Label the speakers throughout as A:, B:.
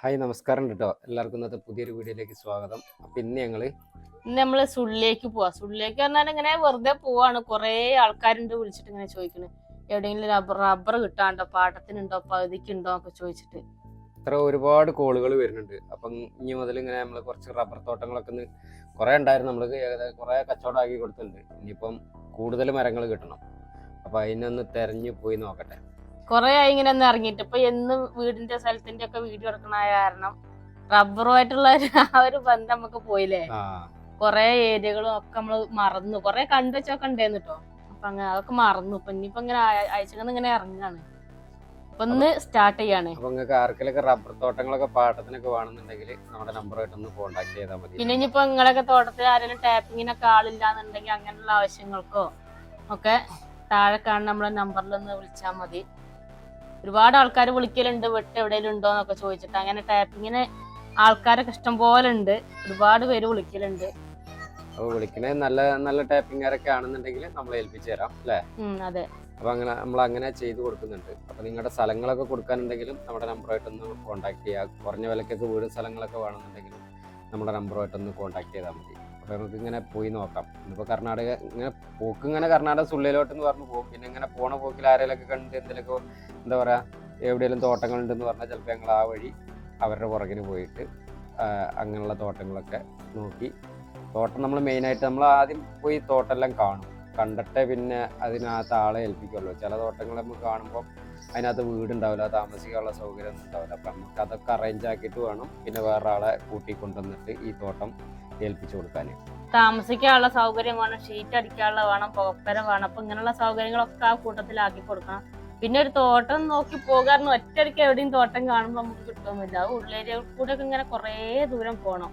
A: Hi നമസ്കാരം കേട്ടോ എല്ലാവർക്കും ഇന്നത്തെ പുതിയൊരു വീഡിയോയിലേക്ക് സ്വാഗതം. അപ്പൊ ഇന്ന് ഞങ്ങൾ
B: ഇന്ന് നമ്മൾ സുള്ളിലേക്ക് പോവാ. സുള്ളിലേക്ക് പറഞ്ഞാൽ ഇങ്ങനെ വെറുതെ പോവാണ്. കൊറേ ആൾക്കാരുണ്ട് വിളിച്ചിട്ട് ഇങ്ങനെ ചോദിക്കണ്. എവിടെയെങ്കിലും റബ്ബർ റബ്ബർ കിട്ടാണ്ടോ? പാട്ടത്തിനുണ്ടോ പകുതിക്കുണ്ടോ? ഒക്കെ ചോദിച്ചിട്ട്.
A: ഇത്ര ഒരുപാട് കോളുകൾ വരുന്നുണ്ട്. അപ്പം ഇനി മുതൽ ഇങ്ങനെ നമ്മൾ കുറച്ച് റബ്ബർ തോട്ടങ്ങളൊക്കെ ഒന്ന് കുറെ ഉണ്ടായിരുന്നു. നമ്മൾ ഏകദേശം കുറെ കച്ചവടമാക്കി കൊടുത്തിട്ടുണ്ട്. ഇനിയിപ്പം കൂടുതൽ മരങ്ങൾ കിട്ടണം. അപ്പൊ അതിനൊന്ന് തെരഞ്ഞു പോയി നോക്കട്ടെ.
B: കൊറേ ആയി ഇങ്ങനെ ഒന്ന് ഇറങ്ങിയിട്ട്. ഇപ്പൊ എന്നും വീടിന്റെ സ്ഥലത്തിന്റെ ഒക്കെ വീഡിയോ എടുക്കണ കാരണം റബ്ബറുമായിട്ടുള്ള ആ ഒരു ബന്ധം നമുക്ക് പോയില്ലേ? കൊറേ ഏരിയകളും ഒക്കെ നമ്മൾ മറന്നു. കൊറേ കണ്ടുവച്ചൊക്കെ ഉണ്ടായിരുന്നു കേട്ടോ അപ്പൊ അങ്ങനെ അതൊക്കെ മറന്നു. ഇപ്പൊ ഇനിയിപ്പൊ ഇങ്ങനെ അയച്ചങ്ങനെ ഇങ്ങനെ ഇറങ്ങാണ്. അപ്പൊ ഒന്ന് സ്റ്റാർട്ട് ചെയ്യാണ്.
A: അപ്പൊ നിങ്ങൾക്ക് ആർക്കെങ്കിലൊക്കെ റബ്ബർ തോട്ടങ്ങളൊക്കെ പാട്ടത്തിനൊക്കെ വേണമെന്നുണ്ടെങ്കിൽ നമ്മുടെ നമ്പറായിട്ടൊന്ന് കോൺടാക്ട് ചെയ്താൽ മതി.
B: പിന്നെ ഇനിയിപ്പോ നിങ്ങളൊക്കെ തോട്ടത്തിൽ ആരെങ്കിലും ടാപ്പിങ്ങിനൊക്കെ ആളില്ലാന്നുണ്ടെങ്കിൽ അങ്ങനെയുള്ള ആവശ്യങ്ങൾക്കോ ഒക്കെ താഴെ കാണുന്ന നമ്മളെ നമ്പറിൽ ഒന്ന് വിളിച്ചാൽ മതി. ഒരുപാട് ആൾക്കാർ വിളിക്കലുണ്ട് വെട്ട് എവിടെയെങ്കിലും ഉണ്ടോ എന്നൊക്കെ ചോദിച്ചിട്ട് അങ്ങനെ ടാപ്പിങ്ങിന് ആൾക്കാരൊക്കെ ഇഷ്ടം പോലെ ഉണ്ട് ഒരുപാട് പേര് വിളിക്കലുണ്ട്.
A: അപ്പോൾ വിളിക്കണേ നല്ല നല്ല ടാപ്പിംഗുകാരൊക്കെ ആണെന്നുണ്ടെങ്കിൽ നമ്മൾ ഏൽപ്പിച്ചു തരാം അല്ലേ?
B: ഉം അതെ.
A: അപ്പോൾ അങ്ങനെ നമ്മൾ അങ്ങനെ ചെയ്തു കൊടുക്കുന്നുണ്ട്. അപ്പോൾ നിങ്ങളുടെ സ്ഥലങ്ങളൊക്കെ കൊടുക്കാനുണ്ടെങ്കിലും നമ്മുടെ നമ്പറായിട്ടൊന്ന് കോൺടാക്ട് ചെയ്യുക കുറഞ്ഞ വിലക്കൊക്കെ വീടും സ്ഥലങ്ങളൊക്കെ വേണമെന്നുണ്ടെങ്കിലും നമ്മുടെ നമ്പറുമായിട്ടൊന്ന് കോൺടാക്ട് ചെയ്താൽ മതി. നമുക്ക് ഇങ്ങനെ പോയി നോക്കാം. ഇന്നിപ്പോൾ കർണാടക ഇങ്ങനെ പോക്ക് ഇങ്ങനെ കർണാടക സുള്ളിലോട്ടെന്ന് പറഞ്ഞു പോകും പിന്നെ ഇങ്ങനെ പോണ പോക്കിൽ ആരെങ്കിലൊക്കെ കണ്ട് എന്തെങ്കിലുമൊക്കെ എന്താ പറയുക എവിടെയെങ്കിലും തോട്ടങ്ങളുണ്ടെന്ന് പറഞ്ഞാൽ ചിലപ്പോൾ ഞങ്ങൾ ആ വഴി അവരുടെ പുറകിന് പോയിട്ട് അങ്ങനെയുള്ള തോട്ടങ്ങളൊക്കെ നോക്കി. തോട്ടം നമ്മൾ മെയിനായിട്ട് നമ്മൾ ആദ്യം പോയി തോട്ടമെല്ലാം കാണും. കണ്ടിട്ട് പിന്നെ അതിനകത്ത് ആളെ ഏൽപ്പിക്കുള്ളൂ. ചില തോട്ടങ്ങൾ നമുക്ക് കാണുമ്പോൾ അതിനകത്ത് വീടുണ്ടാവില്ല താമസിക്കാനുള്ള സൗകര്യം ഒന്നും ഉണ്ടാവില്ല. അപ്പം നമുക്ക് അതൊക്കെ അറേഞ്ച് ആക്കിയിട്ട് വേണം. പിന്നെ വേറെ ആളെ കൂട്ടി ഈ തോട്ടം ഏൽപ്പിച്ചു കൊടുക്കാൻ
B: താമസിക്കാനുള്ള സൗകര്യം വേണം ഷീറ്റ് അടിക്കാനുള്ള വേണം പുകപ്പര വേണം. അപ്പൊ ഇങ്ങനെയുള്ള സൗകര്യങ്ങളൊക്കെ ആ കൂട്ടത്തിലാക്കി കൊടുക്കണം. പിന്നെ ഒരു തോട്ടം നോക്കി പോകാറുണ്ട് ഒറ്റയടിക്ക് എവിടെയും തോട്ടം കാണുമ്പോൾ നമുക്ക് കിട്ടുന്നില്ല അത് ഉള്ളേരിയ കൂടെ ഒക്കെ ഇങ്ങനെ കുറേ ദൂരം പോകണം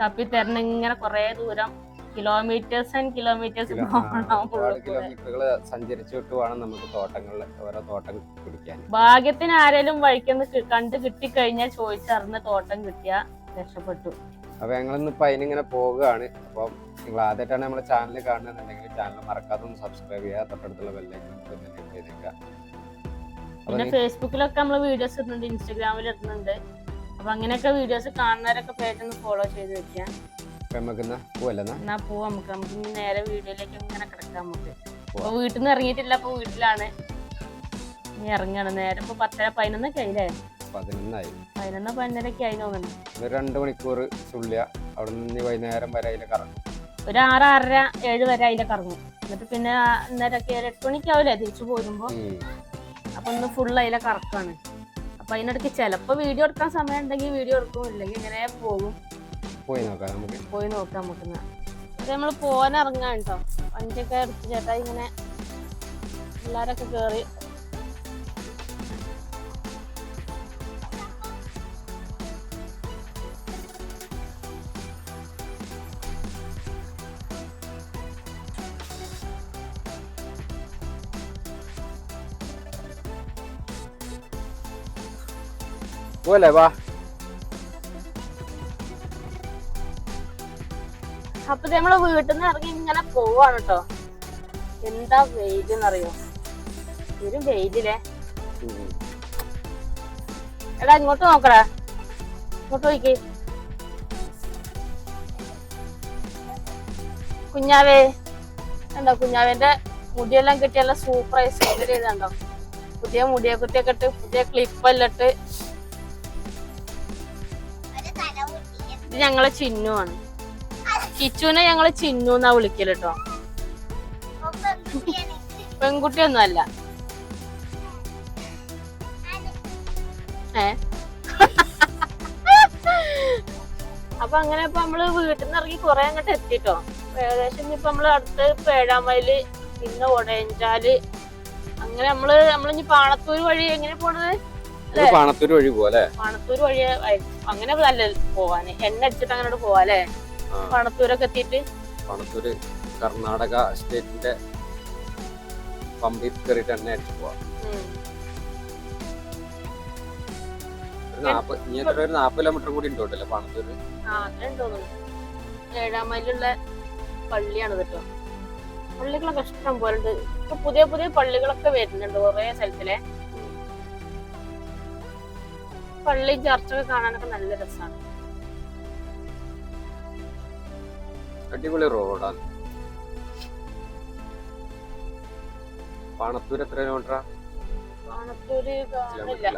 B: തപ്പി തരണം ഇങ്ങനെ കുറേ ദൂരം. കിലോമീറ്റേഴ്സ് ആൻഡ് കിലോമീറ്റേഴ്സ്
A: കിലോമീറ്ററുകൾ സഞ്ചരിച്ചിട്ട് വേണം നമുക്ക് തോട്ടങ്ങളിൽ ഓരോ തോട്ടം പിടിക്കാൻ.
B: ഭാഗ്യത്തിന് ആരേലും വഴിക്കൊന്ന് കണ്ടു കണ്ട് കിട്ടിക്കഴിഞ്ഞാൽ ചോദിച്ചറിഞ്ഞ് തോട്ടം കിട്ടിയാൽ രക്ഷപ്പെട്ടു.
A: അപ്പൊ ഞങ്ങളിന്ന് ഇപ്പൊ അതിനിങ്ങനെ പോവുകയാണ്. അപ്പം നിങ്ങൾ ആദ്യമായിട്ടാണ് നമ്മുടെ ചാനൽ കാണുന്നുണ്ടെങ്കിൽ ചാനൽ മറക്കാതെ ഒന്ന് സബ്സ്ക്രൈബ് ചെയ്യുക. തൊട്ടടുത്തുള്ള ബെല്ലൈക്കൺ ചെയ്തേക്കുക അപ്പൊ
B: പിന്നെ ഫേസ്ബുക്കിലൊക്കെ നമ്മൾ വീഡിയോസ് ഇടുന്നുണ്ട് ഇൻസ്റ്റാഗ്രാമിൽ ഇടുന്നുണ്ട്. അപ്പൊ അങ്ങനെയൊക്കെ വീഡിയോസ് കാണുന്നവരൊക്കെ പേജ് ഒന്ന് ഫോളോ ചെയ്ത് വെക്കാം എന്നാ പോവാ നമുക്ക്. നമുക്ക് നേരെ വീഡിയോയിലേക്ക് ഇങ്ങനെ കിടക്കാം നമുക്ക്. അപ്പൊ വീട്ടിൽ നിന്ന് ഇറങ്ങിയിട്ടില്ല അപ്പൊ വീട്ടിലാണ്. ഇനി ഇറങ്ങാണ്. നേരെ ഇപ്പൊ പത്തര പതിനൊന്ന് കഴിഞ്ഞേ
A: പതിനൊന്നായി.
B: പതിനൊന്ന് പതിനൊരൊക്കെ ആയി തോന്നുന്നു.
A: ഒരു രണ്ട് മണിക്കൂർ ചുള്ളിയ അവിടെ നിന്ന് വൈകുന്നേരം വരെ അതിൽ കറങ്ങും.
B: ഒരു ആറ് ആറര ഏഴ് വരെ അതിലൊക്കെ കറങ്ങും. എന്നിട്ട് പിന്നെ അന്നേരമൊക്കെ ഒരു എട്ട് മണിക്കാവില്ലേ തിരിച്ചു പോരുമ്പോ. അപ്പൊ ഒന്ന് ഫുൾ അതിലെ കറക്കാണ്. അപ്പൊ അതിനിടയ്ക്ക് ചിലപ്പോ വീഡിയോ എടുക്കാൻ സമയം ഉണ്ടെങ്കിൽ വീഡിയോ എടുക്കും ഇല്ലെങ്കിൽ ഇങ്ങനെ പോകും.
A: പോയി നോക്കാം നമുക്ക്.
B: പോയി നോക്കാം നമുക്ക് നമ്മൾ നമ്മൾ പോകാൻ ഇറങ്ങാൻ കേട്ടോ വണ്ടിയൊക്കെ എടുത്ത് ചേട്ടാ ഇങ്ങനെ എല്ലാരൊക്കെ കേറി
A: പോലെ വാ
B: അപ്പൊ നമ്മൾ വീട്ടിൽ നിന്ന് ഇറങ്ങി ഇങ്ങനെ പോവാണ് കേട്ടോ എന്താ വെയിലെന്നറിയോ? ഒരു വെയിലില്ലേ?
A: ഉം.
B: എടാ ഇങ്ങോട്ട് നോക്കടാ. ഇങ്ങോട്ട് നോക്കി കുഞ്ഞാവേ എന്താ കുഞ്ഞാവേന്റെ മുടിയെല്ലാം കിട്ടിയല്ല സൂപ്പറായി. സൂപ്പർ ചെയ്തുണ്ടോ പുതിയ മുടിയെ കുത്തിയൊക്കെ ഇട്ട് പുതിയ ക്ലിപ്പെല്ലാം ഇട്ട് ഇത് ഞങ്ങളെ ചിന്നുവാണ് കിച്ചുവിനെ ഞങ്ങൾ ചിന്നു എന്നാ വിളിക്കൽ കേട്ടോ പെൺകുട്ടിയൊന്നും അല്ല ഏ? അപ്പൊ അങ്ങനെ ഇപ്പൊ നമ്മൾ വീട്ടിൽ നിന്ന് ഇറങ്ങി കൊറേ അങ്ങോട്ട് എത്തിട്ടോ. ഏകദേശം ഇപ്പൊ നമ്മൾ അടുത്ത് പേഴാമയിൽ ഇന്ന് ഒടയഞ്ചാൽ അങ്ങനെ നമ്മൾ നമ്മളിനി പാണത്തൂര് വഴി എങ്ങനെ പോണത്?
A: പാണത്തൂർ വഴി പോലെ
B: വഴി അങ്ങനെ നല്ല പോവാന്. എണ്ണ അടിച്ചിട്ട് അങ്ങനെ പോവാല്ലേ? പാണത്തൂരൊക്കെ എത്തിയിട്ട്?
A: പാണത്തൂര് കർണാടക സ്റ്റേറ്റിന്റെ പമ്പിൽ കയറിയിട്ട് എണ്ണ അടിച്ചു പോവാം. ഒരു നാപ്പത് ഇനി എത്ര ഒരു നാപ്പത് കിലോമീറ്റർ കൂടി ഉണ്ടോട്ടല്ലേ പാണത്തൂര്?
B: ആ അങ്ങനെ തോന്നുന്നു. ഏഴാം മൈലുള്ള പള്ളിയാണ് കേട്ടോ. പള്ളികളൊക്കെ ഇഷ്ടം പോലെ ഉണ്ട് ഇപ്പൊ പുതിയ പുതിയ പള്ളികളൊക്കെ വരുന്നുണ്ട് കുറേ സ്ഥലത്തിലെ. പള്ളിയും ചർച്ചൊക്കെ കാണാനൊക്കെ നല്ല രസമാണ്
A: അടിപൊളി റോഡാണ് പാണത്തൂർ എത്ര കിലോമീറ്ററാ?
B: പാണത്തൂര് കാണില്ല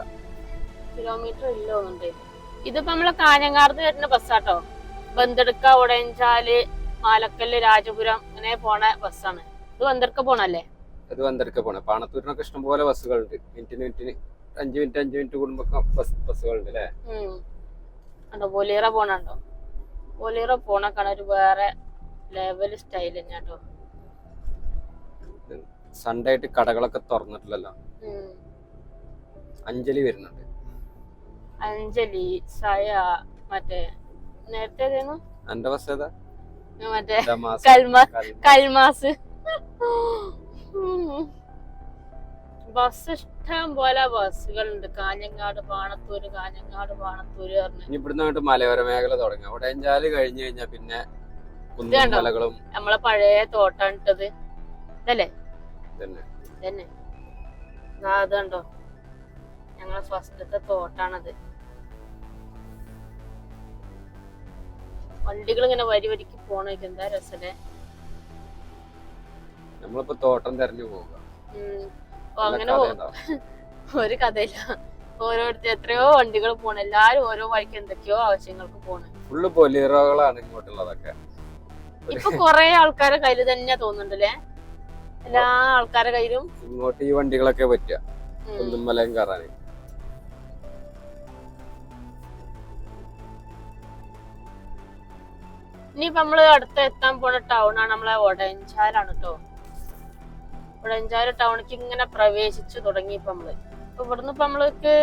A: കിലോമീറ്റർ
B: ഇല്ല തോന്നുന്നുണ്ട്. ഇതിപ്പോ നമ്മളെ കാഞ്ഞങ്ങാർന്ന് വരുന്ന ബസ്സാട്ടോ. ബന്തെടുക്ക ഉടയഞ്ചാൽ മാലക്കല്ല് രാജപുരം അങ്ങനെ പോണ ബസ്സാണ്. ഇത് ബന്തെടുക്ക പോണല്ലേ?
A: ഇത് വന്തെടുക്ക പോണ. പാണത്തൂരിനൊക്കെ ഇഷ്ടംപോലെ ബസ്സുകളുണ്ട്. മിനിറ്റിന് മിനിറ്റിന് അഞ്ച് മിനിറ്റ് അഞ്ച് മിനിറ്റ് കൂടുമ്പോ ബസ് ബസ്സുകളുണ്ട് അല്ലേ
B: കണ്ടോ ബൊലീറ പോണുണ്ടോ ബൊലീറ പോണ കാണാൻ ഒരു വേറെ ലെവൽ സ്റ്റൈൽ തന്നെയാട്ടോ
A: സൺഡേ ആയിട്ട് കടകളൊക്കെ തുറന്നിട്ടില്ലല്ലോ. അഞ്ജലി വരുന്നുണ്ട്.
B: അഞ്ജലി സയ മറ്റേ നേരത്തെ?
A: എന്റെ ബസ് ഏതാ?
B: മറ്റേ. കൽമാസ്. ഉം. ബസ് ഇഷ്ടം പോലെ ബസ്സുകളുണ്ട്. കാഞ്ഞങ്ങാട് പാണത്തൂര് കാഞ്ഞങ്ങാട് പാണത്തൂര് പറഞ്ഞു.
A: ഇവിടുന്ന് മലയോര മേഖല തുടങ്ങി. അവിടെ അഞ്ചാൽ കഴിഞ്ഞു കഴിഞ്ഞാൽ പിന്നെ? മലകളും
B: നമ്മളെ പഴയ തോട്ടം ഇട്ടത് ഇതല്ലേ
A: തന്നെ
B: അതുണ്ടോ ഞങ്ങളെ ഫസ്റ്റത്തെ തോട്ടാണത്. വണ്ടികൾ ഇങ്ങനെ വരി വരിക്ക് പോണത് എന്താ രസല്ലേ?
A: നമ്മളിപ്പോ തോട്ടം തെരഞ്ഞു പോവുക.
B: അങ്ങനെ ഒരു കഥയില്ല. ഓരോരുത്തർ എത്രയോ വണ്ടികൾ പോണ്. എല്ലാരും ഓരോ വഴിക്ക് എന്തൊക്കെയോ ആവശ്യങ്ങൾക്ക് പോണ്.
A: ഫുള്ള് ഇങ്ങോട്ടുള്ളതൊക്കെ.
B: ഇപ്പൊ കൊറേ ആൾക്കാരെ കയ്യിൽ തന്നെ തോന്നുന്നുണ്ടല്ലേ? എല്ലാ ആൾക്കാരെ കയ്യിലും.
A: ഇങ്ങോട്ട് ഈ വണ്ടികളൊക്കെ പറ്റുക. കുന്നും മലയും കയറാന്.
B: ഇനിയിപ്പോ നമ്മൾ അടുത്ത് എത്താൻ പോണ ടൗൺ ആണ് നമ്മളെ ഒടഞ്ചാലാണ് കേട്ടോ ഒടയഞ്ചാൽ ടൗണിക്ക് ഇങ്ങനെ പ്രവേശിച്ചു തുടങ്ങി ഇപ്പൊ നമ്മൾ. ഇപ്പൊ ഇവിടുന്ന് ഇപ്പൊ നമ്മൾക്ക്.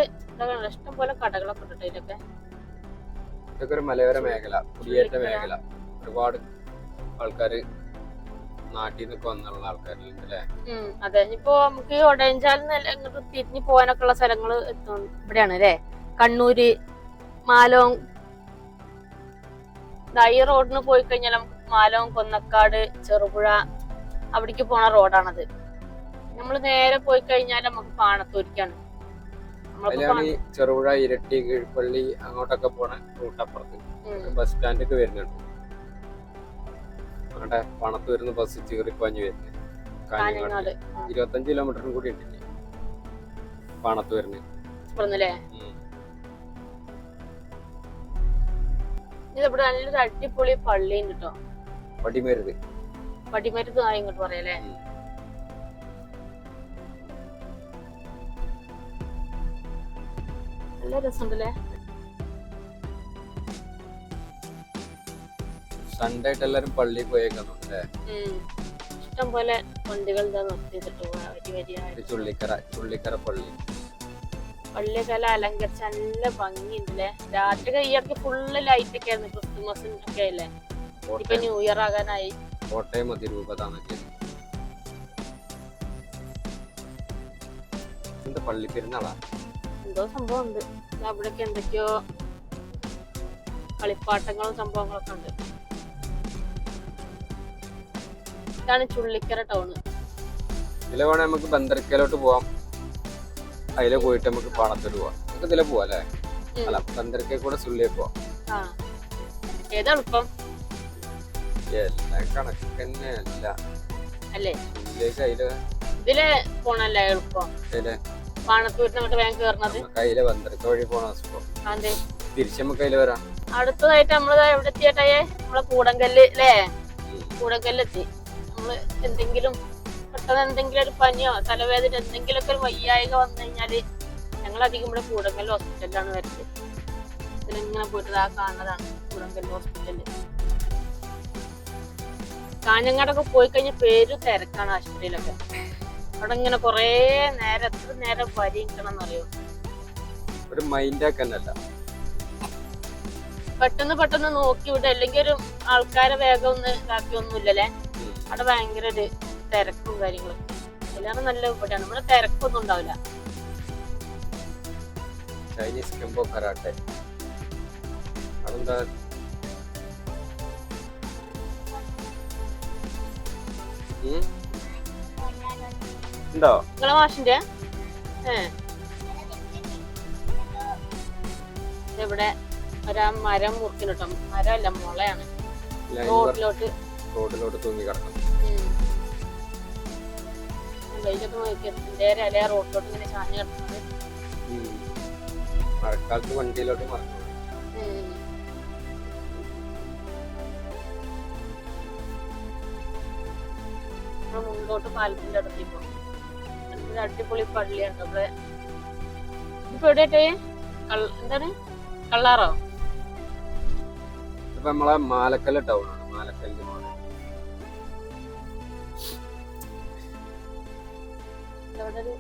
B: ഇഷ്ടം പോലെ കടകളൊക്കെ ഉണ്ട് ഇതിലൊക്കെ.
A: ഇതൊക്കെ ഒരു മലയോര മേഖല കുടിയേറ്റ മേഖല. ഒരുപാട് ആൾക്കാര് നാട്ടിൽ നിന്നൊക്കെ വന്നുള്ള ആൾക്കാരുണ്ട് അല്ലേ
B: അതെ. ഇനിയിപ്പോ നമുക്ക് ഈ ഒടയഞ്ചാലിന്ന് ഇങ്ങോട്ട് തിരിഞ്ഞു പോകാനൊക്കെ ഉള്ള സ്ഥലങ്ങൾ ഇവിടെയാണ് അല്ലേ കണ്ണൂര് മാലോം. ദാ ഈ റോഡിന് പോയി കഴിഞ്ഞാൽ നമുക്ക് മാലോം കൊന്നക്കാട് ചെറുപുഴ അവിടേക്ക് പോണ റോഡാണത് നമ്മൾ നേരെ പോയി കഴിഞ്ഞാൽ നമുക്ക് പാണത്തൂരിക്കാണ്. നമ്മളിപ്പോ
A: അതിലാണ് ഈ ചെറുപുഴ ഇരട്ടി കീഴ്പള്ളി അങ്ങോട്ടൊക്കെ പോണ
B: റൂട്ടപ്പുറത്ത്
A: ബസ് സ്റ്റാൻഡൊക്കെ വരുന്നുണ്ട്. അവിടെ പണത്തൂരുന്ന് ബസ് ചീറിപ്പാഞ്ഞ് വരുന്നത് കാഞ്ഞങ്ങാട്. ഇരുപത്തഞ്ച് കിലോമീറ്ററും കൂടി ഉണ്ട് പണത്തൂരിന്.
B: ഇതിവിടെ നല്ലൊരു അടിപൊളി പള്ളി ഉണ്ട് കേട്ടോ
A: പടിമരുത്.
B: പടിമരുത് ഇങ്ങോട്ട് പറയല്ലേ? നല്ല രസമുണ്ടല്ലേ
A: സൺഡേ ആയിട്ട് എല്ലാരും പള്ളിയിൽ പോയേക്കുന്നു അല്ലേ?
B: ഇഷ്ടം പോലെ വണ്ടികൾ ഇതാ നിർത്തിയിട്ട് വലിയ
A: ഇത് ചുള്ളിക്കര ചുള്ളിക്കര പള്ളി.
B: പള്ളിയൊക്കെ അലങ്കരിച്ച് നല്ല ഭംഗിയുണ്ടല്ലേ? രാത്രി കയ്യൊക്കെ ഫുള്ള് ലൈറ്റ് ഒക്കെ ആയിരുന്നു ക്രിസ്തുമസ് ഒക്കെ അല്ലേ? ഇപ്പൊ ന്യൂ ഇയർ ആകാനായി.
A: കോട്ടയം അതിരൂപതാന്നൊക്കെ എന്താ പള്ളി പെരുന്നാളാ?
B: എന്തോ സംഭവം ഉണ്ട് അവിടെയൊക്കെ എന്തൊക്കെയോ കളിപ്പാട്ടങ്ങളും സംഭവങ്ങളൊക്കെ ഉണ്ട്. ഇതാണ് ചുള്ളിക്കര ടൗണ്
A: ഇതിലെ വേണേ നമുക്ക് ബന്ദർക്കയിലോട്ട് പോവാം. അതിലെ പോയിട്ട് നമുക്ക് പാടത്തോട്ട് പോവാം. നമുക്ക് ഇതിലെ പോവാം അല്ലേ. അല്ല ബന്ദർക്കെ കൂടെ സുള്ളിയെ പോവാം.
B: ആ. ഏതാ എളുപ്പം
A: എല്ലാം കണക്ക് തന്നെ അല്ല.
B: അല്ലേ?
A: സുള്ളിലേക്ക് അതിലെ
B: ഇതിൽ പോണല്ലേ എളുപ്പം. പാണത്തൂരിന് അങ്ങോട്ട് വേഗം കയറുന്നത്
A: നമുക്ക് അതിലെ ബന്ദർക്ക വഴി പോണ സുഖം
B: അതെ.
A: തിരിച്ച് നമുക്ക് അതിലെ വരാം.
B: അടുത്തതായിട്ട് നമ്മൾ എവിടെ എത്തിയട്ടെ നമ്മളെ കൂടങ്കല്ല് അല്ലേ കൂടങ്കല്ല് എത്തി നമ്മൾ എന്തെങ്കിലും പെട്ടെന്ന് എന്തെങ്കിലും ഒരു പനിയോ തലവേദന എന്തെങ്കിലുമൊക്കെ ഒരു വയ്യായിക വന്നു കഴിഞ്ഞാൽ ഞങ്ങൾ അധികം ഇവിടെ കൂടങ്കല്ല് ഹോസ്പിറ്റലിലാണ് വരുന്നത് ഇതിലിങ്ങനെ പോയിട്ട് ആ കാണുന്നതാണ് കൂടങ്കല്ല് ഹോസ്പിറ്റൽ. കാഞ്ഞങ്ങാടൊക്കെ പോയി കഴിഞ്ഞാൽ പേര് തിരക്കാണ് ആശുപത്രിയിലൊക്കെ. അവിടെ ഇങ്ങനെ കൊറേ നേരം എത്ര നേരം വരിക്കണം എന്നറിയോ
A: ഒരു മൈൻഡ് ആക്കാനല്ല
B: പെട്ടെന്ന് പെട്ടെന്ന് നോക്കി വിടുക. അല്ലെങ്കിൽ ഒരു ആൾക്കാരെ വേഗം ഒന്ന് ഇതാക്കി ഒന്നുമില്ലല്ലേ?
A: ഉം.
B: അവിടെ ഭയങ്കര ഒരു തിരക്കും കാര്യങ്ങളും. എല്ലാവരും നല്ല ഇവിടെയാണ് ഇവിടെ തിരക്കൊന്നും ഉണ്ടാവില്ല.
A: ചൈനീസ് കെമ്പോ കരാട്ടെ അതെന്താ? ഉം? ഉണ്ടോ?
B: നിങ്ങളെ മാഷിന്റെ? ഇവിടെ ഒരാ മരം മുറിക്കുന്നുട്ടോ. മരമല്ല മുളയാണ്. റോഡിലോട്ട്.
A: റോഡിലോട്ട് തൂങ്ങി കിടക്കണം.
B: വെയിലൊക്കെ നോക്കി. നേരെ അല്ലേ റോഡിലോട്ട് ഇങ്ങനെ ചാഞ്ഞ് കിടക്കുന്നത്.
A: മഴക്കാലത്ത് വണ്ടിയിലോട്ട് മറന്നു
B: മുമ്പോട്ട് പാലത്തിന്റെ അടുത്തേക്ക് പോകും ഒരു അടിപൊളി പള്ളിയാണ് ഇവിടെ ഇപ്പൊ എവിടെയാട്ടെ എന്താണ്? കള്ളാറോ?
A: ഇപ്പൊ നമ്മളെ മാലക്കല്ല് ടൗൺ ആണ് മാലക്കല്ല്
B: ഒരു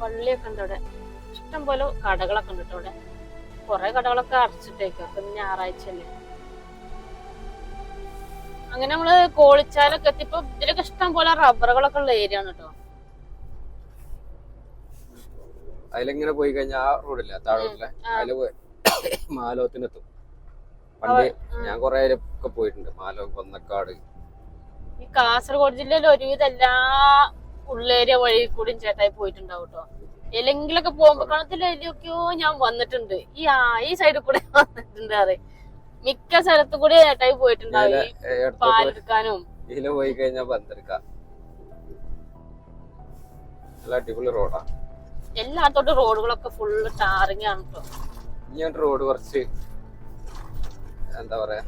B: പള്ളിയൊക്കെ ഉണ്ട് അവിടെ. ഇഷ്ടം പോലെ കടകളൊക്കെ ഉണ്ട് അവിടെ. കൊറേ കടകളൊക്കെ അടച്ചിട്ടേക്കും അപ്പൊ ഞായറാഴ്ച അല്ലേ? അങ്ങനെ നമ്മൾ കോളിച്ചാലൊക്കെ എത്തിപ്പോ ഇതിലൊക്കെ ഇഷ്ടം പോലെ റബ്ബറുകളൊക്കെ ഉള്ള ഏരിയ ആണ് കേട്ടോ
A: അതിലിങ്ങനെ പോയി കഴിഞ്ഞാൽ ആ റോഡില്ല താഴോട്ടില്ല. അതിൽ പോയി മാലോത്തിനെത്തും. പണ്ട് ഞാൻ കൊറേ ഒക്കെ പോയിട്ടുണ്ട് മാലോ കൊന്നക്കാട്
B: ഈ കാസർഗോഡ് ജില്ലയിൽ ഒരുവിധ എല്ലാ ഉള്ളേരിയ വഴി കൂടി ചേട്ടായി പോയിട്ടുണ്ടാവും കേട്ടോ എല്ലെങ്കിലൊക്കെ പോകുമ്പോ കണത്തിലൊക്കെയോ ഞാൻ വന്നിട്ടുണ്ട്. ഈ ആ ഈ സൈഡിൽ കൂടെ വന്നിട്ടുണ്ട് അതെ മിക്ക സ്ഥലത്തു കൂടി ചേട്ടായി പോയിട്ടുണ്ടാവും പാലെടുക്കാനും.
A: ഇതിൽ പോയി കഴിഞ്ഞാൽ പന്തെടുക്കാം. നല്ല അടിപൊളി റോഡാ.
B: എല്ലാത്തോട്ടും റോഡുകളൊക്കെ ഫുള്ള് ടാറിങ് ആണ് കേട്ടോ
A: ഇനി റോഡ് കുറച്ച് എന്താ പറയാ?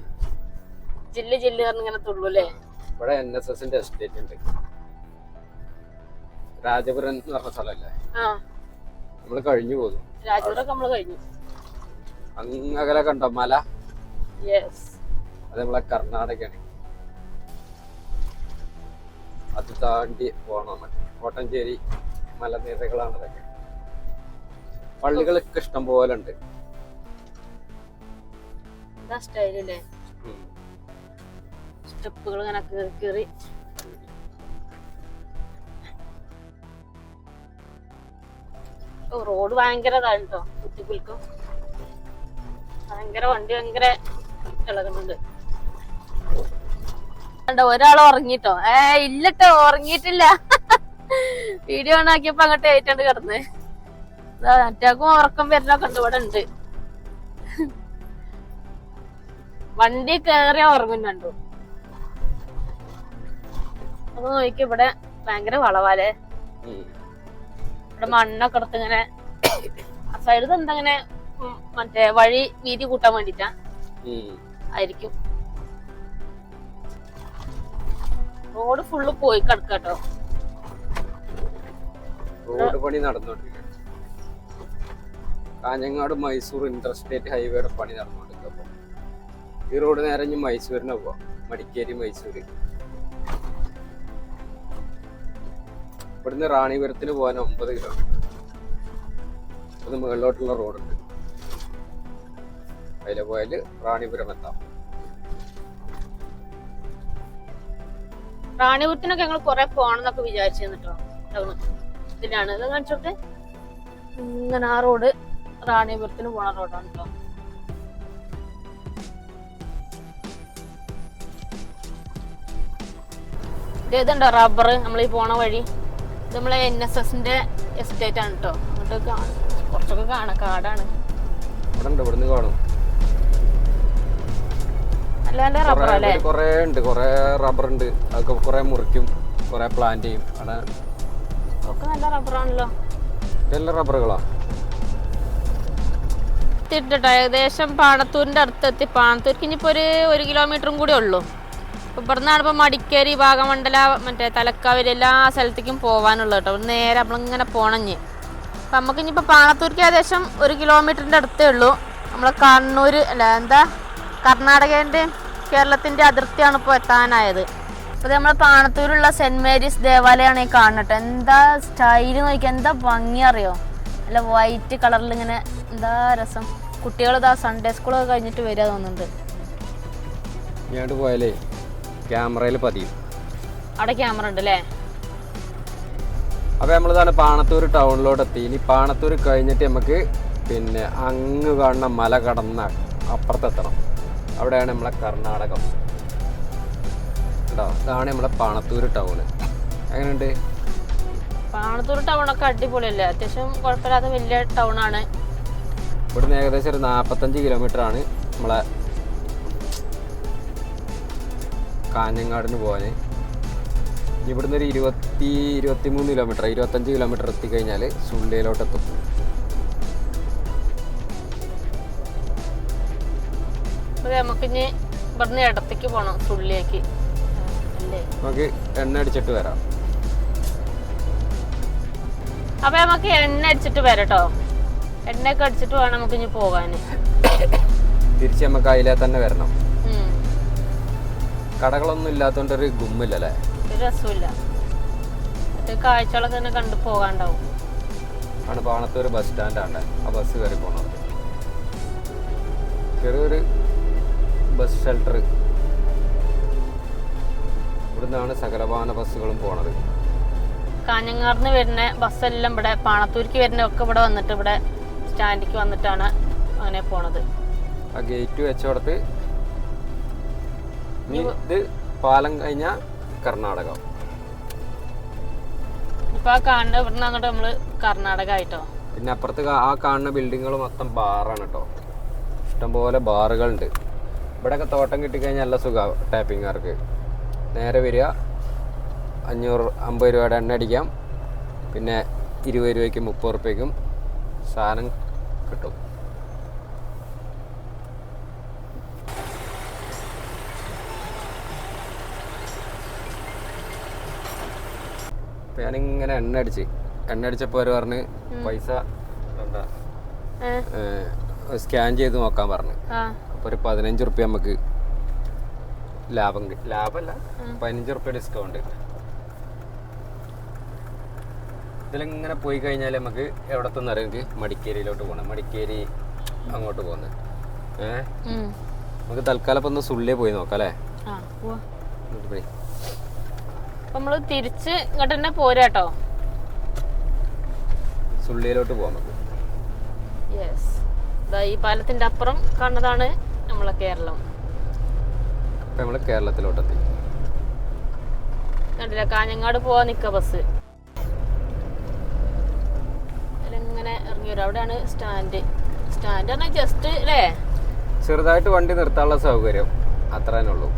B: ജില്ല ജില്ല ഇങ്ങനെ തുള്ളു അല്ലേ
A: ഇവിടെ എൻ എസ് എസിന്റെ എസ്റ്റേറ്റ് ഉണ്ട്. രാജപുരം എന്ന് പറഞ്ഞ സ്ഥലല്ലേ?
B: ആ.
A: നമ്മൾ കഴിഞ്ഞു പോകും.
B: രാജപുരം നമ്മൾ കഴിഞ്ഞു.
A: അങ്ങകലെ കണ്ടോ മല?
B: യെസ്
A: അത് നമ്മളെ കർണാടകയാണ്. അത് താണ്ടി പോണം കോട്ടഞ്ചേരി മലനിരകളാണ് അതൊക്കെ പള്ളികളൊക്കെ ഇഷ്ടം പോലെ ഉണ്ട്
B: സ്റ്റെപ്പുകൾ ഇങ്ങനെ കയറി റോഡ് ഭയങ്കര ഇതാണ് കേട്ടോ കുത്തിക്കുലുക്കും. ഭയങ്കര വണ്ടി ഭയങ്കര ഇളകുന്നുണ്ട്. ഒരാൾ ഉറങ്ങിട്ടോ. ഏ ഇല്ലട്ടോ ഉറങ്ങിയിട്ടില്ല. വീഡിയോ ഓണാക്കിയപ്പോ അങ്ങോട്ട് ഏറ്റാണ്ട് കിടന്ന്. മറ്റാക്കും ഉറക്കം വരുന്നൊക്കെ ഉണ്ട് ഇവിടെ ഉണ്ട്. വണ്ടി കേറിയ ഉറങ്ങുന്നുണ്ടോ അപ്പൊ നോക്കി ഇവിടെ ഭയങ്കര വളവാലേ. ഇവിടെ മണ്ണൊക്കെ എടുത്ത് ഇങ്ങനെ ആ സൈഡ് എന്തങ്ങനെ മറ്റേ വഴി വീതി കൂട്ടാൻ വേണ്ടിട്ടാ. ആയിരിക്കും. റോഡ് ഫുള്ള് പോയി കിടക്കാട്ടോ.
A: റോഡ് പണി നടന്നുകൊണ്ടിരിക്കുകയാണ് കാഞ്ഞങ്ങാട് മൈസൂർ ഇന്റർസ്റ്റേറ്റ് ഹൈവേയുടെ പണി നടന്നുകൊണ്ടിരിക്കും അപ്പോൾ ഈ റോഡ് നേരെ ഇനി മൈസൂരിനെ പോവാം. മടിക്കേരി മൈസൂർ ഇവിടുന്ന് റാണിപുരത്തിന് പോകാൻ ഒമ്പത് കിലോമീറ്റർ. അത് മുകളിലോട്ടുള്ള റോഡുണ്ട്. അതിലെ പോയാൽ റാണിപുരം എത്താം.
B: റാണിപുരത്തിനൊക്കെ ഞങ്ങൾ കൊറേ പോണെന്നൊക്കെ ടൗണ്. ഇതിലാണ്. ഇത് കാണിച്ചോട്ടെ ഇങ്ങനെ ആ റോഡ് റാണിപുരത്തിന് പോണ റോഡാണ് കേട്ടോ ഇതുണ്ടോ റബ്ബർ നമ്മൾ ഈ പോണ വഴി. ഇത് നമ്മളെ എൻ എസ് എസിന്റെ എസ്റ്റേറ്റ് ആണ് കേട്ടോ അങ്ങോട്ട് കാണാം കുറച്ചൊക്കെ കാണാം. കാടാണ്. അല്ലാണ്ട് റബ്ബർ അല്ലേ?
A: കൊറേ ഉണ്ട് കൊറേ റബ്ബർ ഉണ്ട് അതൊക്കെ കൊറേ മുറിക്കും കൊറേ പ്ലാന്റ് ചെയ്യും. അവിടെ
B: ഒക്കെ നല്ല റബ്ബറാണല്ലോ.
A: ഇതെല്ലാം റബ്ബറുകളാ.
B: എത്തിയിട്ടോ ഏകദേശം പാണത്തൂരിന്റെ അടുത്തെത്തി. പാണത്തൂർക്ക് ഇനിയിപ്പോ ഒരു ഒരു കിലോമീറ്ററും കൂടി ഉള്ളൂ. ഇവിടുന്നാണ് ഇപ്പൊ മടിക്കേരി ഭാഗമണ്ഡല മറ്റേ തലക്കാവിൽ എല്ലാ സ്ഥലത്തേക്കും പോവാനുള്ളത് കേട്ടോ. ഇവിടെ നേരെ നമ്മളിങ്ങനെ പോണഞ്ഞ് അപ്പൊ നമുക്ക് ഇനിയിപ്പോ പാണത്തൂർക്ക് ഏകദേശം ഒരു കിലോമീറ്ററിന്റെ അടുത്തേ ഉള്ളൂ. നമ്മളെ കണ്ണൂർ അല്ല എന്താ? കർണാടകന്റെ കേരളത്തിന്റെ അതിർത്തിയാണ് ഇപ്പോൾ എത്താനായത്. അപ്പോൾ നമ്മൾ പാണത്തൂരുള്ള സെന്റ് മേരീസ് ദേവാലയമാണ് ഈ കാണട്ടെ എന്താ സ്റ്റൈൽ നോക്കിയാൽ എന്താ ഭംഗി അറിയോ? നല്ല വൈറ്റ് കളറിൽ ഇങ്ങനെ എന്താ രസം? കുട്ടികൾ ഇതാ സൺഡേ സ്കൂളൊക്കെ കഴിഞ്ഞിട്ട് വരിക തോന്നുന്നുണ്ട്.
A: ഇങ്ങോട്ട് പോയാലേ ക്യാമറയിൽ പതിയും.
B: അവിടെ ക്യാമറ ഉണ്ട് അല്ലേ
A: അപ്പൊ നമ്മൾ തന്നെ പാണത്തൂർ ടൗണിലോട്ട് എത്തി ഇനി പാണത്തൂർ കഴിഞ്ഞിട്ട് നമുക്ക് പിന്നെ അങ്ങ് കാണുന്ന മല കടന്ന അപ്പുറത്തെത്തണം. അവിടെയാണ് നമ്മളെ കർണാടകം. കേട്ടോ ഇതാണ് നമ്മളെ പാണത്തൂർ ടൗണ്. എങ്ങനെയുണ്ട്?
B: പാണത്തൂർ ടൗൺ ഒക്കെ അടിപൊളിയല്ലേ? അത്യാവശ്യം കുഴപ്പമില്ലാത്ത വലിയ ടൗണാണ്.
A: ഇവിടുന്ന് ഏകദേശം ഒരു നാൽപ്പത്തഞ്ച് കിലോമീറ്റർ ആണ് നമ്മളെ കാഞ്ഞങ്ങാടിന് പോകാൻ ഇവിടുന്ന് ഒരു ഇരുപത്തി ഇരുപത്തി മൂന്ന് കിലോമീറ്റർ ഇരുപത്തഞ്ച് കിലോമീറ്റർ എത്തിക്കഴിഞ്ഞാൽ സുള്ളിയിലോട്ട് എത്തും
B: നമുക്കിനി ഇവിടുന്ന് ഇടത്തേക്ക്
A: നമുക്ക് എണ്ണ അടിച്ചിട്ട് വരാം.
B: അപ്പൊ നമുക്ക് എണ്ണ അടിച്ചിട്ട് വരട്ടോ എണ്ണയൊക്കെ അടിച്ചിട്ട് വേണം നമുക്ക് ഇനി പോകാൻ
A: തിരിച്ച് നമുക്ക് അതിലെ തന്നെ വരണം. കടകളൊന്നും ഇല്ലാത്തോണ്ട് ഒരു ഗുമ്മില്ലല്ലേ?
B: ഒരു രസമില്ല മറ്റേ കാഴ്ചകളൊക്കെ തന്നെ കണ്ടു പോകാണ്ടാവും.
A: ആണ് പാണത്തൂർ ബസ് സ്റ്റാൻഡാണ് ആ ബസ് കയറി പോണത് ചെറിയൊരു ബസ് ഷെൽട്ടർ ഇവിടുന്നാണ് സകലവാഹന ബസ്സുകളും പോണത്.
B: കാഞ്ഞങ്ങാറിന് വരുന്ന ബസ്സെല്ലാം ഇവിടെ പാണത്തൂർക്ക് വരുന്ന ഒക്കെ ഇവിടെ വന്നിട്ട് ഇവിടെ സ്റ്റാൻഡിക്ക് വന്നിട്ടാണ് അങ്ങനെ പോണത്.
A: ആ ഗേറ്റ് വെച്ചോടത്ത് ഇത് പാലം കഴിഞ്ഞ കർണാടക.
B: ഇപ്പൊ ആ കാണുന്ന ഇവിടെ അങ്ങോട്ട് നമ്മൾ കർണാടക ആയിട്ടോ?
A: പിന്നെ അപ്പുറത്ത് ആ കാണുന്ന ബിൽഡിങ്ങുകൾ മൊത്തം ബാറാണ് കേട്ടോ ഇഷ്ടംപോലെ ബാറുകളുണ്ട്. ഇവിടെയൊക്കെ തോട്ടം കിട്ടിക്കഴിഞ്ഞാൽ നല്ല സുഖമാണ് ടാപ്പിങ്ങാർക്ക് നേരെ വരിക അഞ്ഞൂറ് അമ്പത് രൂപയുടെ എണ്ണ അടിക്കാം. പിന്നെ ഇരുപത് രൂപയ്ക്കും മുപ്പത് റുപ്യക്കും സാധനം കിട്ടും അപ്പൊ ഞാനിങ്ങനെ എണ്ണ അടിച്ച് എണ്ണ അടിച്ചപ്പോൾ അവർ പറഞ്ഞ് പൈസ എന്താ സ്കാൻ ചെയ്ത് നോക്കാൻ പറഞ്ഞു.
B: ആ.
A: അപ്പോൾ ഒരു പതിനഞ്ച് റുപ്യ നമുക്ക് ലാഭം കിട്ടും ലാഭമല്ല പതിനഞ്ച് റുപ്യ ഡിസ്കൗണ്ട് ഇതിലിങ്ങനെ പോയി കഴിഞ്ഞാൽ നമുക്ക് എവിടെ തന്നെ നമുക്ക് മടിക്കേരിയിലോട്ട് പോകണം മടിക്കേരി അങ്ങോട്ട് പോകുന്നത് ഏ? നമുക്ക് തൽക്കാലം ഇപ്പൊ ഒന്ന് സുള്ളിയെ പോയി നോക്കാം അല്ലേ?
B: പോവാ നമ്മൾ തിരിച്ച് ഇങ്ങോട്ട് തന്നെ പോരാട്ടോ.
A: സുള്ളിയിലോട്ട് പോകാം നമുക്ക്.
B: യെസ് ഈ പാലത്തിന്റെ അപ്പുറം കാണുന്നതാണ് നമ്മളെ കേരളം.
A: നമ്മൾ കേരളത്തിലോട്ടെത്തി.
B: കണ്ടില്ല? കാഞ്ഞങ്ങാട് പോവാൻ നിക്ക ബസ്. ഇങ്ങനെ ഇറങ്ങി വരും. അവിടെയാണ് സ്റ്റാൻഡ്. സ്റ്റാൻഡ് പറഞ്ഞാൽ ജസ്റ്റ് അല്ലേ
A: ചെറുതായിട്ട് വണ്ടി നിർത്താനുള്ള സൗകര്യം. അത്ര ഉള്ളൂ.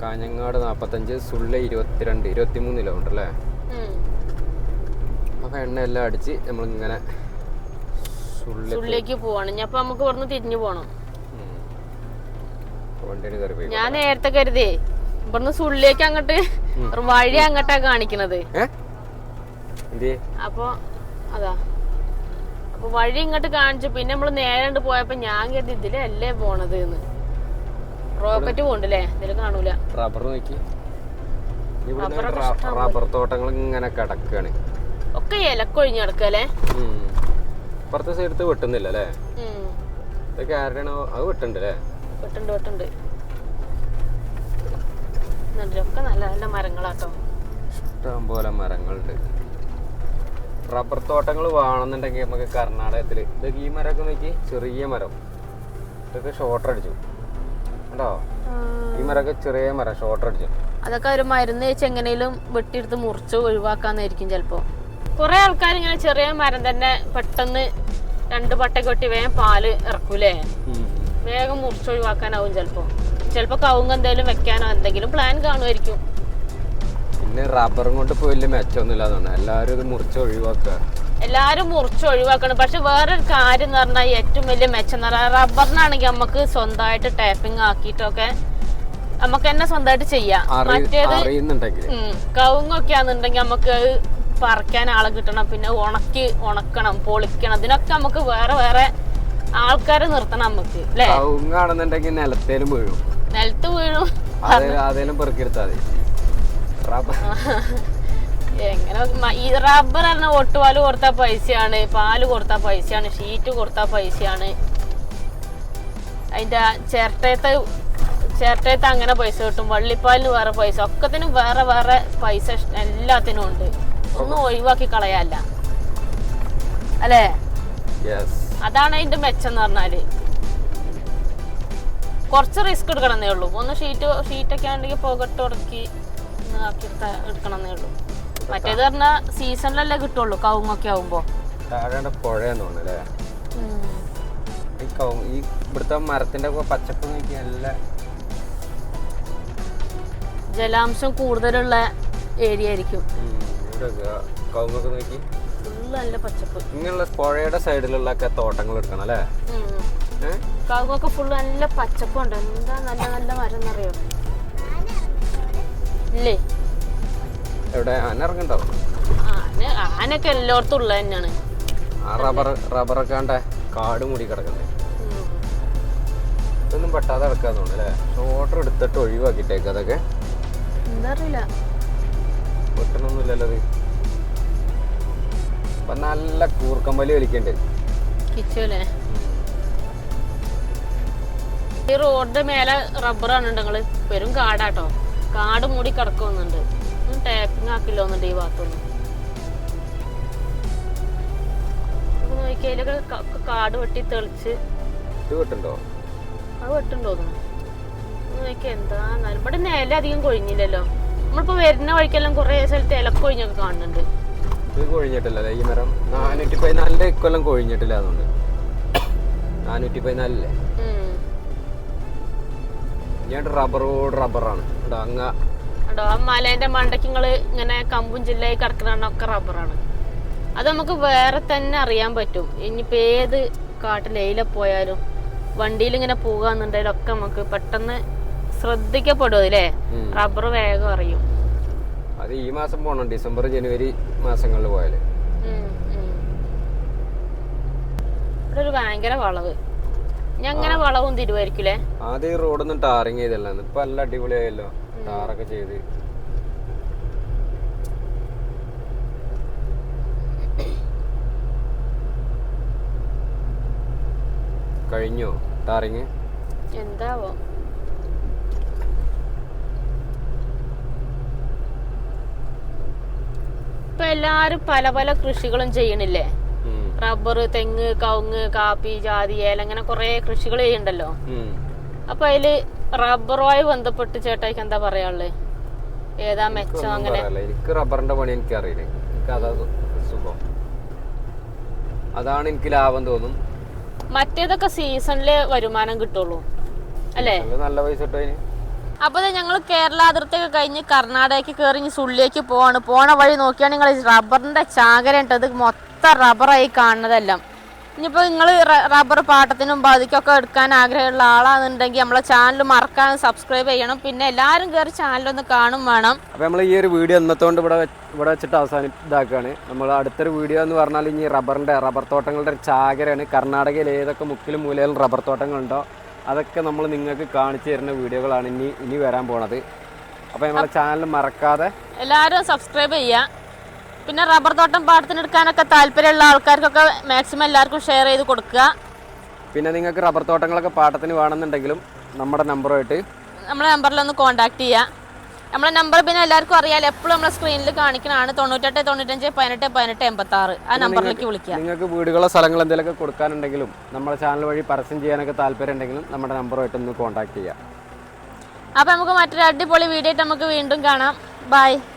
A: കാഞ്ഞങ്ങാട് നാൽപ്പത്തഞ്ച് സുള്ള ഇരുപത്തിരണ്ട് ഇരുപത്തിമൂന്ന് കിലോമീറ്റർ അല്ലേ
B: അപ്പൊ
A: എണ്ണയെല്ലാം എണ്ണ എല്ലാം അടിച്ച് നമ്മളിങ്ങനെ
B: സുള്ളിലേക്ക് പോവാണ്. ഞാൻ അപ്പൊ നമുക്ക് ഇവിടുന്ന് തിരിഞ്ഞു
A: കയറി
B: ഞാൻ നേരത്തെ കരുതേ ഇവിടുന്ന് സുള്ളിലേക്ക് അങ്ങോട്ട് വഴി അങ്ങോട്ടാ കാണിക്കണത്. അപ്പൊ അതാ. വഴി ഇങ്ങോട്ട് കാണിച്ചു. പിന്നെ നമ്മൾ നേരെ അങ്ങട് പോയപ്പോ ഞാൻ കരുതി ഇതിലല്ലേ പോണത് എന്ന്. റോക്കറ്റ് പോണ്ടല്ലേ ഇതിൽ കാണൂല.
A: റബ്ബർ നോക്കി. റബ്ബർ തോട്ടങ്ങൾ ഇങ്ങനെ കിടക്കാണ്.
B: ഒക്കെ ഇലക്കൊഴിഞ്ഞ് കിടക്കല്ലേ
A: അപ്പുറത്തെ സൈഡ് സൈഡത്ത് വെട്ടുന്നില്ല അല്ലേ ഇതൊക്കെ ആരുടെയാണോ അത് വെട്ടുണ്ട് അല്ലേ
B: വെട്ടുണ്ട് വെട്ടുണ്ട്. ഒക്കെ നല്ല നല്ല മരങ്ങളാട്ടോ.
A: ഇഷ്ടം പോലെ മരങ്ങളുണ്ട്. റബ്ബർ തോട്ടങ്ങൾ വേണമെന്നുണ്ടെങ്കിൽ നമുക്ക് കർണാടകത്തിൽ ഇതൊക്കെ ഈ മരമൊക്കെ നോക്കി ചെറിയ മരം. ഇതൊക്കെ ഷോർട്ടർ അടിച്ചു. കേട്ടോ ഈ മരമൊക്കെ ചെറിയ മരം ഷോർട്ടർ അടിച്ചു.
B: അതൊക്കെ ഒരു മരുന്ന് വെച്ച് എങ്ങനെയും വെട്ടിയെടുത്ത് മുറിച്ച് ഒഴിവാക്കാന്നായിരിക്കും ചിലപ്പോ. കുറെ ആൾക്കാർ ഇങ്ങനെ ചെറിയ മരം തന്നെ പെട്ടെന്ന് രണ്ട് പട്ടൊക്കെ കൊട്ടി വേഗം പാൽ ഇറക്കൂലേ? വേഗം മുറിച്ച് ഒഴിവാക്കാനാവും ചിലപ്പോ. ചിലപ്പോ കവുങ്ങ് എന്തെങ്കിലും വെക്കാനോ എന്തെങ്കിലും പ്ലാൻ കാണുമായിരിക്കും
A: പിന്നെ റബ്ബറും കൊണ്ട് ഇപ്പോൾ വലിയ മെച്ചമൊന്നുമില്ല തോന്നുന്നു എല്ലാവരും ഇത് മുറിച്ച് ഒഴിവാക്കുക
B: എല്ലാരും മുറിച്ച് ഒഴിവാക്കണം. പക്ഷെ വേറൊരു കാര്യം എന്ന് പറഞ്ഞാൽ ഏറ്റവും വലിയ മെച്ചം എന്ന് പറഞ്ഞാൽ റബ്ബറിനാണെങ്കിൽ നമുക്ക് സ്വന്തമായിട്ട് ടാപ്പിംഗ് ആക്കിയിട്ടൊക്കെ നമുക്ക് തന്നെ സ്വന്തമായിട്ട് ചെയ്യാം. മറ്റേത്. കവുങ്ങൊക്കെ ആണെന്നുണ്ടെങ്കിൽ നമുക്ക് പറിക്കാൻ ആളെ കിട്ടണം. പിന്നെ ഉണക്കി ഉണക്കണം പൊളിക്കണം. ഇതിനൊക്കെ നമുക്ക് വേറെ വേറെ ആൾക്കാരെ നിർത്തണം നമുക്ക്
A: കവുങ്ങാണെന്നുണ്ടെങ്കിൽ നിലത്തേലും വീഴും.
B: നിലത്ത് വീഴും.
A: അതേ അതേലും പെറുക്കിയെടുത്താൽ
B: എങ്ങനെ ഈ റബ്ബർ പറഞ്ഞ ഒട്ടുപാൽ കൊടുത്താൽ പൈസയാണ് പാൽ കൊടുത്താൽ പൈസയാണ് ഷീറ്റ് കൊടുത്താൽ പൈസയാണ്. അതിന്റെ ചിരട്ടയത്ത് ചിരട്ടയത്ത് അങ്ങനെ പൈസ കിട്ടും. വള്ളിപ്പാലിന് വേറെ പൈസ. ഒക്കത്തിനും വേറെ വേറെ പൈസ എല്ലാത്തിനും ഉണ്ട്. ഒന്നും ഒഴിവാക്കി കളയാല്ല. അല്ലേ? അതാണ് അതിന്റെ മെച്ചം എന്ന് പറഞ്ഞാൽ. കുറച്ച് റിസ്ക് എടുക്കണമെന്നേ ഉള്ളൂ. ഒന്ന് ഷീറ്റ് ഷീറ്റൊക്കെ ആണെങ്കിൽ പുകട്ട് ഉടക്കി ആക്കി എടുക്കണമെന്നേ ഉള്ളൂ. മറ്റേത് പറഞ്ഞാൽ സീസണിലല്ലേ കിട്ടുള്ളൂ കവുങ്ങൊക്കെ ആവുമ്പോ.
A: താഴെ പുഴയെന്ന് തോന്നുന്നു അല്ലേ? കവുങ്ങ് ഈ ഇവിടുത്തെ മരത്തിന്റെ പച്ചപ്പ് നോക്കി നല്ല
B: ജലാംശം കൂടുതലുള്ള ഏരിയ ആയിരിക്കും.
A: കവുങ്ങൊക്കെ നോക്കി.
B: നല്ല പച്ചപ്പ്.
A: ഇങ്ങനെയുള്ള പുഴയുടെ സൈഡിലുള്ള ഒക്കെ തോട്ടങ്ങൾ എടുക്കണം അല്ലേ?
B: കവുങ്ങൊക്കെ ഫുള്ള് നല്ല പച്ചപ്പുണ്ട്. എന്താ നല്ല നല്ല മരം എന്നറിയോ ഇല്ലേ?
A: എവിടെ? ആന ഇറങ്ങണ്ടോ
B: ആനൊക്കെ എല്ലായിടത്തും ഉള്ളത് തന്നെയാണ്.
A: ആ റബ്ബർ റബ്ബറൊക്കെ കണ്ടേ? കാട് മൂടി കിടക്കണ്ടേ. ഇതൊന്നും പെട്ടാതെ കിടക്കാൻ തോന്നുന്നു അല്ലേ? ഓർഡർ എടുത്തിട്ട് ഒഴിവാക്കിട്ടേക്ക് അതൊക്കെ.
B: എന്താ അറിയില്ല
A: പൊട്ടണൊന്നുമില്ലല്ലോ ഇത്. അപ്പൊ നല്ല കൂർക്കമ്പലി വലിക്കണ്ട്.
B: കിച്ചൂലേ? ഈ റോഡിന്റെ മേലെ റബ്ബറാണ് നിങ്ങൾ. പെരും കാടാട്ടോ. കാട് മൂടി കിടക്കുന്നുണ്ട്. ടാപ്പിംഗ് ആക്കില്ലോന്നുണ്ട് ഈ ഭാഗത്തൊന്നും. നോക്കിയതിലൊക്കെ കാട് വെട്ടി തെളിച്ച്.
A: വെട്ടുണ്ടോ?
B: അത് വെട്ടും തോന്നുന്നു. നോക്കിയാ എന്താ ഇവിടെ നില അധികം കൊഴിഞ്ഞില്ലല്ലോ. നമ്മളിപ്പോ വരുന്ന വഴിക്കെല്ലാം കുറെ സ്ഥലത്ത് ഇലക്ക് കൊഴിഞ്ഞൊക്കെ കാണുന്നുണ്ട്.
A: ഇത് കൊഴിഞ്ഞിട്ടില്ലല്ലേ ഈ മരം നാനൂറ്റി പതിനാലിന്റെ ഇക്കൊല്ലം കൊഴിഞ്ഞിട്ടില്ല അതുകൊണ്ട് നാനൂറ്റി പതിനാലില്ലേ. ഞാൻ റബ്ബറോട് റബ്ബറാണ് അങ്ങ
B: കണ്ടോ? ആ നിങ്ങൾ ഇങ്ങനെ കമ്പും ജില്ലയിൽ കിടക്കുന്നതൊക്കെ റബ്ബറാണ്. അത് നമുക്ക് വേറെ തന്നെ അറിയാൻ പറ്റും. ഇനിയിപ്പോ ഏത് കാട്ടിലേല പോയാലും വണ്ടിയിൽ ഇങ്ങനെ പോകാന്നുണ്ടെങ്കിലും ഒക്കെ നമുക്ക് പെട്ടെന്ന് ശ്രദ്ധിക്കപ്പെടും
A: അല്ലേ?
B: റബ്ബർ വേഗം അറിയും.
A: അത് ഈ മാസം പോണം. ഡിസംബർ ജനുവരി മാസങ്ങളിൽ
B: പോയാൽ. ഇവിടെ ഒരു ഭയങ്കര വളവ്. ഞങ്ങനെ അങ്ങനെ വളവും തിരുവായിരിക്കില്ലേ
A: ആദ്യം റോഡൊന്നും ടാറിങ് ചെയ്തല്ലോ? ഇപ്പൊ നല്ല അടിപൊളിയായല്ലോ. ടാറൊക്കെ ചെയ്ത്. കഴിഞ്ഞോ? ടാറിങ്?
B: എന്താവോ? ഇപ്പൊ എല്ലാരും പല പല കൃഷികളും ചെയ്യണില്ലേ? റബ്ബർ തെങ്ങ് കവുങ്ങ് കാപ്പി ജാതി ഏല അങ്ങനെ കുറെ കൃഷികൾ ചെയ്യണ്ടല്ലോ അപ്പൊ അതിൽ റബ്ബറുമായി ബന്ധപ്പെട്ട് ചേട്ടായിക്ക് എന്താ പറയാനുള്ളത് ഏതാ മെച്ചം അങ്ങനെ?
A: എനിക്ക് റബ്ബറിന്റെ പണി എനിക്ക് അറിയില്ല എനിക്ക് അതാ സുഖം. അതാണ് എനിക്ക് ലാഭം തോന്നും.
B: മറ്റേതൊക്കെ സീസണിൽ വരുമാനം കിട്ടുള്ളൂ. അല്ലേ?
A: നല്ല പൈസ
B: അപ്പൊ ഞങ്ങൾ കേരള അതിർത്തിയൊക്കെ കഴിഞ്ഞ് കർണാടകയ്ക്ക് കയറി ഇനി സുള്ളിലേക്ക് പോവാണ്. പോണ വഴി നോക്കിയാൽ നിങ്ങൾ റബ്ബറിന്റെ ചാകര ഉണ്ട് ഇത് മൊത്തം റബ്ബറായി കാണുന്നതെല്ലാം. ഇനിയിപ്പോ നിങ്ങൾ റബ്ബർ പാട്ടത്തിനും ബാധിക്കൊക്കെ എടുക്കാൻ ആഗ്രഹമുള്ള ആളാണെന്നുണ്ടെങ്കിൽ നമ്മളെ ചാനൽ മറക്കാൻ സബ്സ്ക്രൈബ് ചെയ്യണം. പിന്നെ എല്ലാവരും കയറി ചാനലൊന്ന് കാണും വേണം.
A: അപ്പോൾ നമ്മൾ ഈ ഒരു വീഡിയോ ഇന്നത്തോണ്ട് ഇവിടെ ഇവിടെ വെച്ചിട്ട് അവസാനം ഇതാക്കുകയാണ് നമ്മൾ അടുത്തൊരു വീഡിയോ എന്ന് പറഞ്ഞാൽ ഇനി റബ്ബറിന്റെ റബ്ബർ തോട്ടങ്ങളുടെ ഒരു ചാകരയാണ്. കർണാടകയിൽ ഏതൊക്കെ മുക്കിലും മൂലയിലും റബ്ബർ തോട്ടങ്ങളുണ്ടോ അതൊക്കെ നമ്മൾ നിങ്ങൾക്ക് കാണിച്ചു തരുന്ന വീഡിയോകളാണ് ഇനി ഇനി വരാൻ പോണത്. അപ്പോൾ നമ്മളെ ചാനൽ മറക്കാതെ
B: എല്ലാവരും സബ്സ്ക്രൈബ് ചെയ്യുക പിന്നെ റബ്ബർ തോട്ടം പാടത്തിനെടുക്കാനൊക്കെ താല്പര്യമുള്ള ആൾക്കാർക്കൊക്കെ മാക്സിമം എല്ലാവർക്കും ഷെയർ ചെയ്ത് കൊടുക്കുക.
A: പിന്നെ നിങ്ങൾക്ക് റബ്ബർ തോട്ടങ്ങളൊക്കെ പാട്ടത്തിന് വേണമെന്നുണ്ടെങ്കിലും നമ്മുടെ നമ്പറുമായിട്ട്
B: നമ്മുടെ നമ്പറിലൊന്ന് കോൺടാക്ട് ചെയ്യുക. നമ്മുടെ നമ്പർ പിന്നെ എല്ലാവർക്കും അറിയാലോ എപ്പോഴും നമ്മുടെ സ്ക്രീനിൽ കാണിക്കണതാണ് തൊണ്ണൂറ്റെട്ട് തൊണ്ണൂറ്റഞ്ച് പതിനെട്ട് പതിനെട്ട് എൺപത്തി ആറ് ആ നമ്പറിലേക്ക് വിളിക്കുക.
A: നിങ്ങൾക്ക് വീടുകളോ സ്ഥലങ്ങളോ എന്തെങ്കിലുമൊക്കെ കൊടുക്കാനുണ്ടെങ്കിലും നമ്മുടെ ചാനൽ വഴി പരസ്യം ചെയ്യാനൊക്കെ താല്പര്യം ഉണ്ടെങ്കിലും നമ്മുടെ നമ്പറുമായിട്ട് ഒന്ന് കോൺടാക്ട് ചെയ്യാം
B: അപ്പോൾ നമുക്ക് മറ്റൊരു അടിപൊളി വീഡിയോ ആയിട്ട് നമുക്ക് വീണ്ടും കാണാം. ബൈ